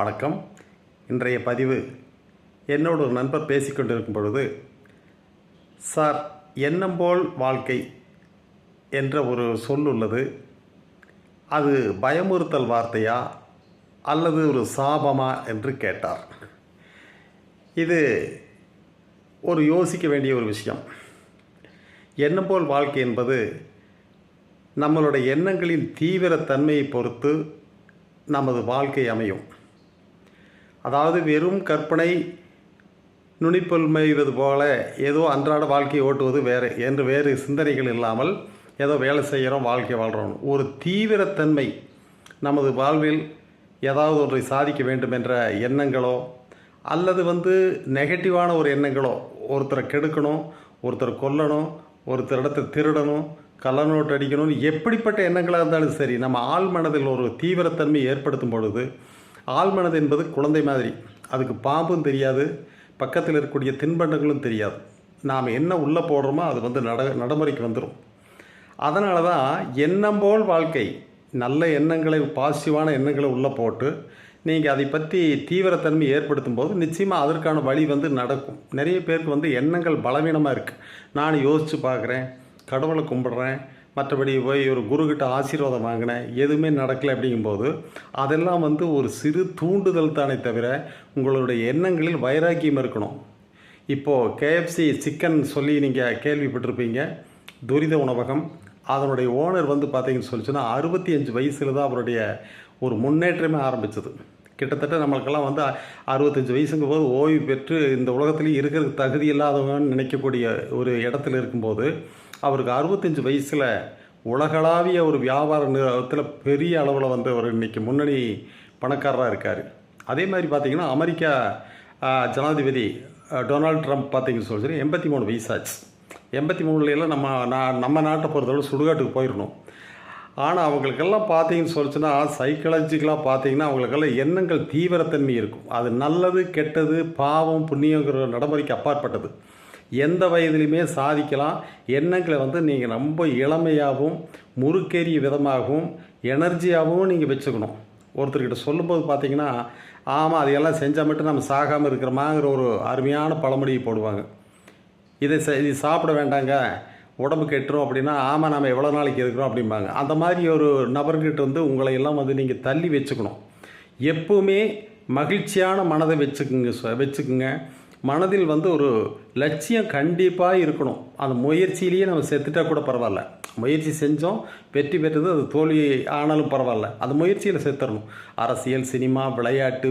வணக்கம். இன்றைய பதிவு என்னோட ஒரு நண்பர் பேசிக்கொண்டிருக்கும் பொழுது சார் எண்ணம் போல் வாழ்க்கை என்ற ஒரு சொல் உள்ளது. அது பயமுறுத்தல் வார்த்தையா அல்லது ஒரு சாபமா என்று கேட்டார். இது ஒரு யோசிக்க வேண்டிய ஒரு விஷயம். எண்ணம் போல் வாழ்க்கை என்பது நம்மளுடைய எண்ணங்களின் தீவிரத்தன்மையை பொறுத்து நமது வாழ்க்கை அமையும். அதாவது வெறும் கற்பனை நுனிப்பல் போல ஏதோ அன்றாட வாழ்க்கையை ஓட்டுவது வேறு என்று வேறு சிந்தனைகள் இல்லாமல் ஏதோ வேலை செய்கிறோம் வாழ்க்கை வாழ்கிறோம். ஒரு தீவிரத்தன்மை நமது வாழ்வில் ஏதாவது ஒன்றை சாதிக்க வேண்டும் என்ற எண்ணங்களோ அல்லது வந்து நெகட்டிவான ஒரு எண்ணங்களோ ஒருத்தரை கெடுக்கணும் ஒருத்தரை கொல்லணும் ஒருத்தர் இடத்தை திருடணும் கள்ளநோட்டு அடிக்கணும்னு எப்படிப்பட்ட எண்ணங்களாக இருந்தாலும் சரி நம்ம ஆள் மனதில் ஒரு தீவிரத்தன்மை ஏற்படுத்தும் பொழுது ஆழ்மனது என்பது குழந்தை மாதிரி. அதுக்கு பாம்பும் தெரியாது பக்கத்தில் இருக்கக்கூடிய தின்பண்டங்களும் தெரியாது. நாம் என்ன உள்ளே போடுறோமோ அது வந்து நட நடைமுறைக்கு வந்துடும் அதனால தான் எண்ணம் போல் வாழ்க்கை நல்ல எண்ணங்களை பாசிட்டிவான எண்ணங்களை உள்ளே போட்டு நீங்கள் அதை பற்றி தீவிரத்தன்மை ஏற்படுத்தும் போது நிச்சயமாக அதற்கான வழி வந்து நடக்கும். நிறைய பேருக்கு வந்து எண்ணங்கள் பலவீனமாக இருக்குது நான் யோசித்து பார்க்குறேன் கடவுளை கும்பிட்றேன் மற்றபடி போய் ஒரு குருக்கிட்ட ஆசீர்வாதம் வாங்கினேன். எதுவுமே நடக்கலை அப்படிங்கும்போது அதெல்லாம் வந்து ஒரு சிறு தூண்டுதல் தானே தவிர உங்களுடைய எண்ணங்களில் வைராக்கியம் இருக்கணும். இப்போது கேஎஃப்சி சிக்கன் சொல்லி நீங்கள் கேள்விப்பட்டிருப்பீங்க. துரித உணவகம். அதனுடைய ஓனர் வந்து பார்த்தீங்கன்னு சொல்லிச்சுன்னா அறுபத்தி அஞ்சு வயசில் தான் அவருடைய ஒரு முன்னேற்றமே ஆரம்பிச்சது. கிட்டத்தட்ட நம்மளுக்கெல்லாம் வந்து அறுபத்தஞ்சு வயசுங்கும் போது ஓய்வு பெற்று இந்த உலகத்துலேயும் இருக்கிறதுக்கு தகுதி இல்லாதவங்கன்னு நினைக்கக்கூடிய ஒரு இடத்துல இருக்கும்போது அவருக்கு அறுபத்தஞ்சு வயசில் உலகளாவிய ஒரு வியாபார நிறுவனத்தில் பெரிய அளவில் வந்து அவர் இன்னைக்கு முன்னணி பணக்காரராக இருக்கார். அதே மாதிரி பார்த்திங்கன்னா அமெரிக்கா ஜனாதிபதி டொனால்ட் ட்ரம்ப் பார்த்தீங்கன்னு சொல்லி எண்பத்தி மூணு வயசாச்சு. எண்பத்தி மூணுலாம் நம்ம நான் நம்ம நாட்டை பொறுத்தளவு சுடுகாட்டுக்கு போயிடணும் ஆனால் அவங்களுக்கெல்லாம் பார்த்தீங்கன்னு சொல்லிச்சுன்னா சைக்காலஜிக்கலாக பார்த்தீங்கன்னா அவங்களுக்கெல்லாம் எண்ணங்கள் தீவிரத்தன்மை இருக்கும். அது நல்லது கெட்டது பாவம் புண்ணியங்கிற நடைமுறைக்கு அப்பாற்பட்டது. எந்த வயதிலுமே சாதிக்கலாம். எண்ணங்களை வந்து நீங்கள் ரொம்ப இளமையாகவும் முறுக்கேறிய விதமாகவும் எனர்ஜியாகவும் நீங்கள் வச்சுக்கணும். ஒருத்தர்கிட்ட சொல்லும்போது பார்த்தீங்கன்னா ஆமாம் அதையெல்லாம் செஞ்சால் மட்டும் நம்ம சாகாமல் இருக்கிறோமாங்கிற ஒரு அருமையான பழமொழியை போடுவாங்க. இதை செ- இது சாப்பிட வேண்டாங்க உடம்பு கெட்டுரும் அப்படின்னா ஆமாம் நம்ம எவ்வளோ நாளைக்கு இருக்கிறோம் அப்படிம்பாங்க. அந்த மாதிரி ஒரு நபர்கிட்ட வந்து உங்களை எல்லாம் வந்து நீங்கள் தள்ளி வச்சுக்கணும். எப்போவுமே மகிழ்ச்சியான மனதை வச்சுக்குங்க வச்சுக்குங்க. மனதில் வந்து ஒரு லட்சியம் கண்டிப்பாக இருக்கணும். அந்த முயற்சியிலேயே நம்ம செத்துட்டா கூட பரவாயில்ல. முயற்சி செஞ்சோம் வெற்றி பெற்றது அது தோல்வி ஆனாலும் பரவாயில்ல. அந்த முயற்சியில் செத்துடணும் அரசியல் சினிமா விளையாட்டு